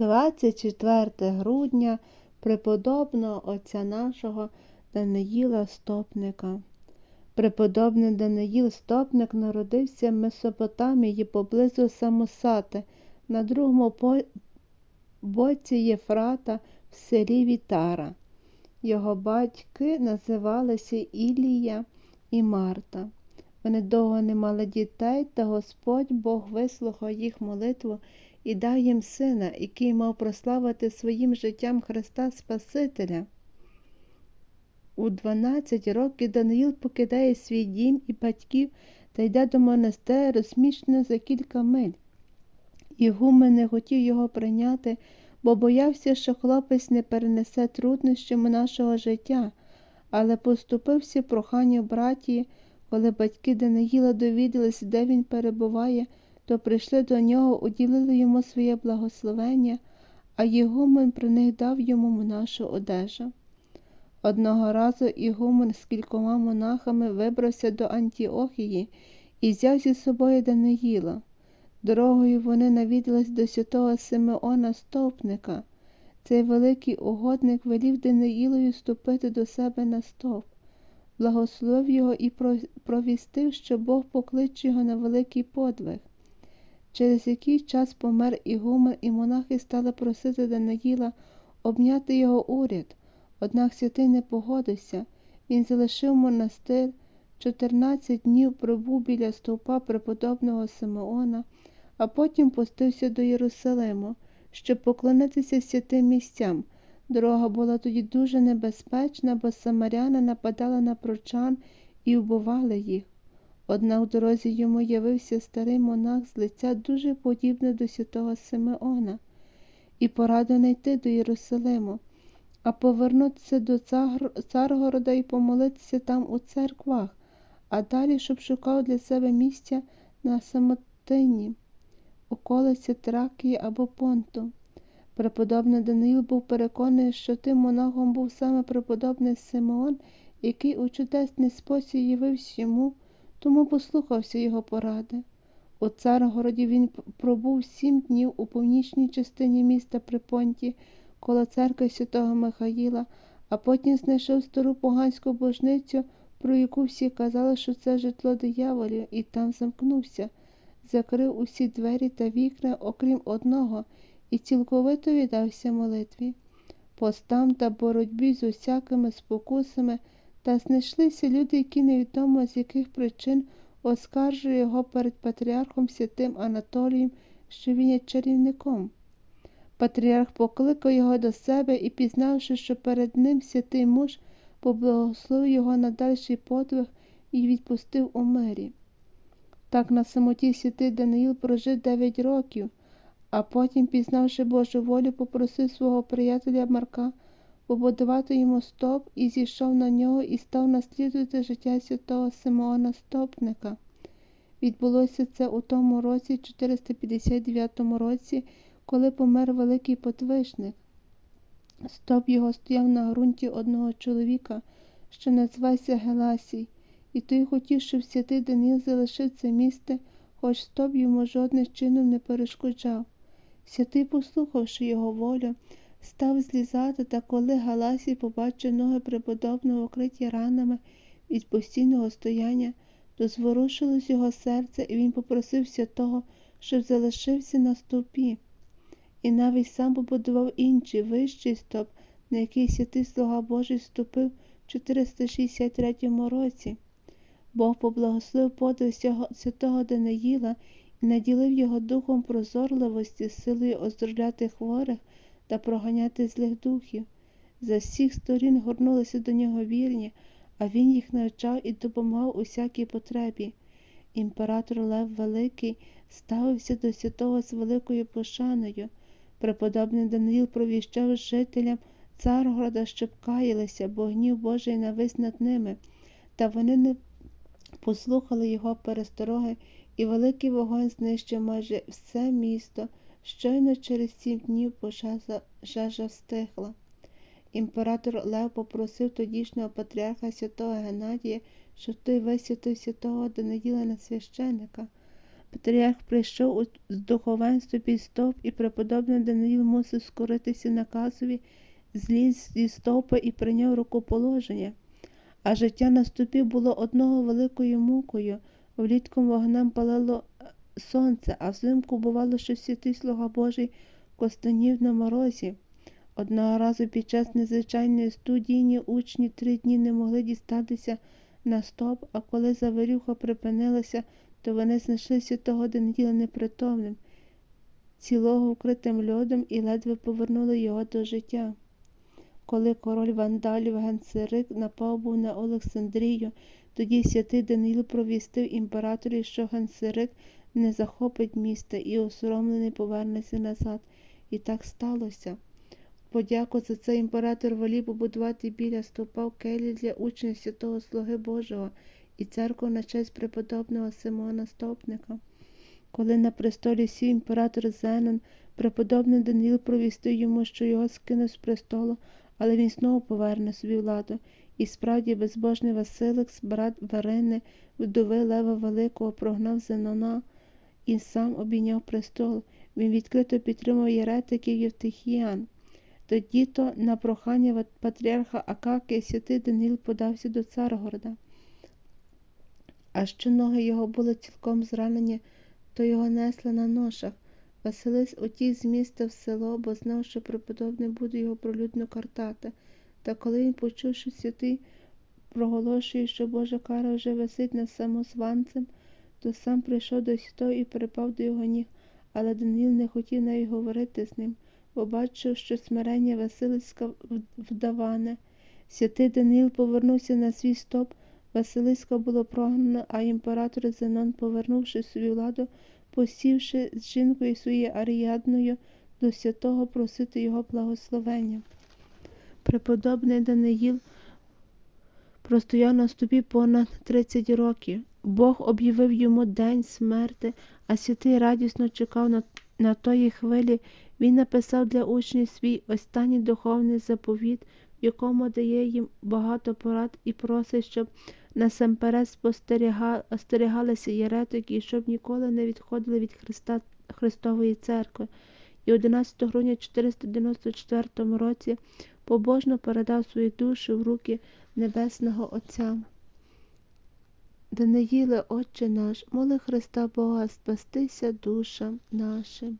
24 грудня преподобного отця нашого Даниїла Стопника. Преподобний Даниїл Стопник народився в Месопотамії поблизу Самосати на другому боці Єфрата в селі Вітара. Його батьки називалися Ілія і Марта. Вони довго не мали дітей, та Господь Бог вислухав їх молитву і дав їм сина, який мав прославити своїм життям Христа Спасителя. У 12 років Даниїл покидає свій дім і батьків та йде до монастиря, розміщеного за кілька миль. Ігумен не хотів його прийняти, бо боявся, що хлопець не перенесе труднощами нашого життя, але поступився проханню братії, коли батьки Даниїла довідалися, де він перебуває, то прийшли до нього, уділили йому своє благословення, а Ігумен при них дав йому нашу одежу. Одного разу Ігумен з кількома монахами вибрався до Антіохії і взяв зі собою Даниїла. Дорогою вони навідались до святого Симеона Стовпника. Цей великий угодник велів Даниїлою ступити до себе на стовп, благословив його і провістив, що Бог покличе його на великий подвиг. Через який час помер Ігумен, і монахи стали просити Даниїла обняти його уряд. Однак святий не погодився. Він залишив монастир, 14 днів пробув біля стовпа преподобного Симеона, а потім пустився до Єрусалиму, щоб поклонитися святим місцям. Дорога була тоді дуже небезпечна, бо самаряни нападали на прочан і вбивали їх. Однак в дорозі йому явився старий монах з лиця дуже подібне до святого Симеона, і порадив не йти до Єрусалиму, а повернутися до Царгорода і помолитися там у церквах, а далі, щоб шукав для себе місця на самотині, околиці Тракії або Понту. Преподобний Даниїл був переконаний, що тим монахом був саме преподобний Симеон, який у чудесний спосіб явився йому, тому послухався його поради. У Царгороді він пробув сім днів у північній частині міста при Понті, коло церкви святого Михаїла, а потім знайшов стару поганську божницю, про яку всі казали, що це житло дияволів, і там замкнувся, закрив усі двері та вікна, окрім одного, і цілковито віддався молитві. Постам та боротьбі з усякими спокусами та знайшлися люди, які невідомо з яких причин оскаржує його перед патріархом святим Анатолієм, що він є чарівником. Патріарх покликав його до себе і, пізнавши, що перед ним святий муж, поблагословив його на дальший подвиг і відпустив у мирі. Так на самоті святий Даниїл прожив дев'ять років, а потім, пізнавши Божу волю, попросив свого приятеля Марка побудувати йому стоп і зійшов на нього і став наслідувати життя святого Симеона Стопника. Відбулося це у тому році, 459 році, коли помер великий подвижник. Стоп його стояв на ґрунті одного чоловіка, що називався Геласій, і той хотів, щоб святий Даніл залишив це місце, хоч стоп йому жодним чином не перешкоджав. Святий, послухавши його волю, став злізати, та коли Галасій побачив ноги преподобного вкриті ранами від постійного стояння, то зворушилось його серце, і він попросив святого, щоб залишився на стовпі. І навіть сам побудував інший вищий стоп, на який святий слуга Божий ступив в 463 році. Бог поблагословив подвиг святого Даниїла наділив його духом прозорливості, силою оздоровляти хворих та проганяти злих духів. За всіх сторін горнулися до нього вірні, а він їх навчав і допомагав усякій потребі. Імператор Лев Великий ставився до святого з великою пошаною. Преподобний Даниїл провіщав жителям Царгорода, щоб каялися, бо гнів Божий навис над ними, та вони не послухали його перестороги, і великий вогонь знищив майже все місто. Щойно через сім днів пожежа, жежа стихла. Імператор Лев попросив тодішнього патріарха святого Геннадія, щоб той висвятив святого Даниїла на священника. Патріарх прийшов з духовенства під стовп, і преподобний Даниїл мусив скоритися наказові, зліз зі стовпа і прийняв рукоположення. А життя на ступі було одного великою мукою. Влітку вогнем палило е, сонце, а взимку бувало, що святий слуга Божий костанів на морозі. Одного разу під час незвичайної студійні учні три дні не могли дістатися на стоп, а коли заварюха припинилася, то вони знайшли святого Даниїла непритомним, цілого вкритим льодом і ледве повернули його до життя. Коли король вандалів Генсерик напав був на Олександрію, тоді святий Даниїл провістив імператорі, що Генсерик не захопить міста і осоромлений повернеться назад. І так сталося. Подяку за це імператор волів побудувати біля стовпа келі для учнів святого Слуги Божого і церкву на честь преподобного Симона Стопника. Коли на престолі сів імператор Зенон, преподобний Даниїл провістив йому, що його скинуть з престолу, але він знову поверне собі владу. І справді безбожний Василик, брат Варини, вдови Лева Великого, прогнав Зенона і сам обійняв престол. Він відкрито підтримав єретиків Євтихіян. Тоді то на прохання патріарха Акакія святий Даниїл подався до Царгорода. А що ноги його були цілком зранені, то його несли на ношах. Василис утік з міста в село, бо знав, що преподобний буде його пролюдно картати. Та коли він почув, що святий проголошує, що Божа кара вже висить над самозванцем, то сам прийшов до святого і припав до його ніг, але Даниїл не хотів навіть говорити з ним, бо бачив, що смирення Василиська вдаване. Святий Даниїл повернувся на свій стоп. Василиська було прогнано, а імператор Зенон, повернувши собі владу, посівши з жінкою своєю Аріадною до святого просити його благословення. Преподобний Даниїл простояв на ступі понад 30 років. Бог об'явив йому день смерти, а святий радісно чекав на, на тої хвилі. Він написав для учнів свій останній духовний заповіт, в якому дає їм багато порад і просить, щоб насамперед спостеріга- остерігалися єретики щоб ніколи не відходили від Христа Христової церкви. І 11 грудня 494 році побожно передав свою душу в руки Небесного Отця. Даниїле, Отче наш, моли Христа Бога спастися душам нашим.